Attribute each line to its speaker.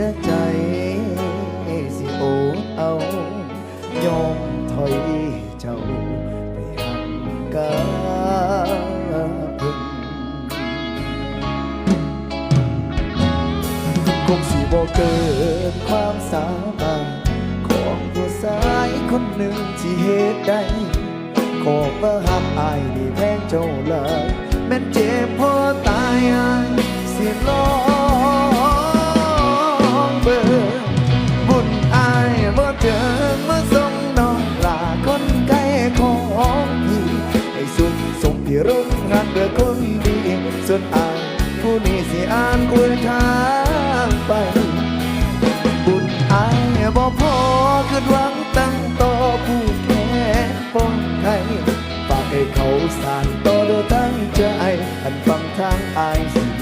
Speaker 1: ยใจ สิโอเอา ยอมถอยเจ้าไปหักกาพึ่งคงสิบ่เกินความสามารถของผู้ชายคนหนึ่งที่เหตุใดขอบว่าหักอายนี่แพงเจ้าหลยแม่นเจ็บพอตายอาย รุ่งานเดือคนดีส่วนอายผู้นี้สิอ่านอวยทางไป บุญอายบ่พอคือหวังตั้งต่อผู้แค่ป้องไทยฝากให้เขาสานต่อโดยตั้งใจอันฟังทางอายสิ